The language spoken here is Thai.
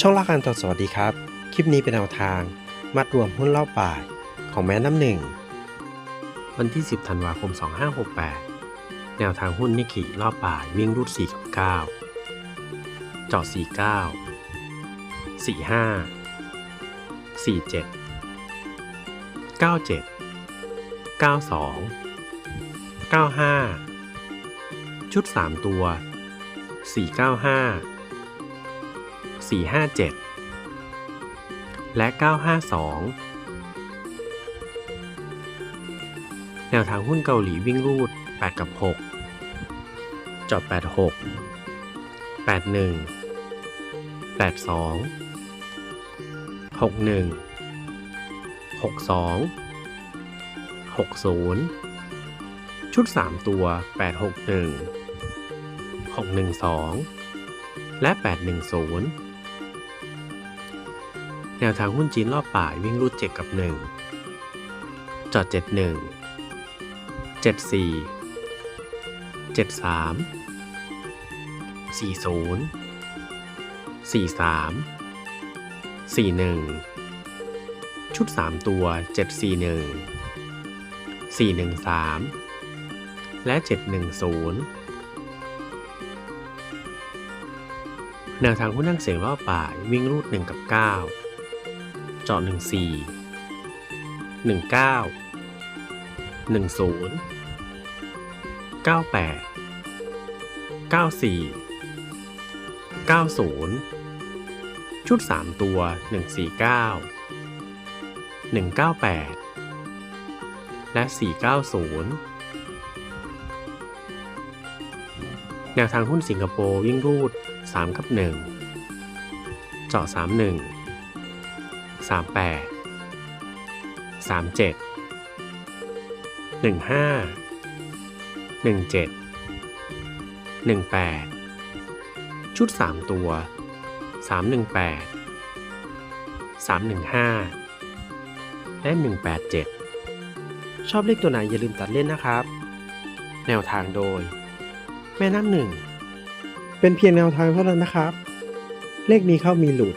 ช่องละกันต่อสวัสดีครับ คลิปนี้เป็นแนวทางมัดรวมหุ้นเล่าป่ายของแม่น้ำหนึ่ง วันที่ 10 ธันวาคม 2568 แนวทางหุ้นนิกิรอบป่ายวิ่งรูด4กับ9เจาะ49 45 47 97 92 95 ชุด 3 ตัว 495 457 และ 952 แนวทางหุ้นเกาหลีวิ่งรูด 8 กับ 6 จอด 86 81 82 61 62 60 ชุด 3 ตัว 861 612 และ 810 แนวทางหุ้นจีนรอบป่ายวิ่งรูด 7 กับ 1 จอด 71 74 73 40 43 41 ชุด 3 ตัว 741 413 และ 710แนวทางหุ้นนั่งเสียงรอบป่ายวิ่งรูด 1 กับ 9 จาะ14 19 10 98 94 90 ชุด 3 ตัว 149 198 และ 490แนวทางหุ้นสิงคโปร์วิ่งรูด 3 กับ 1 เจาะ 31 38 37 15 17 18 ชุด 3 ตัว 318 315 และ 187 ชอบเลขตัวไหนอย่าลืมตัดเล่นนะครับ แนวทางโดย แม่น้ำหนึ่ง เป็นเพียงแนวทางเท่านั้นนะครับ เลขมีเข้ามีหลุด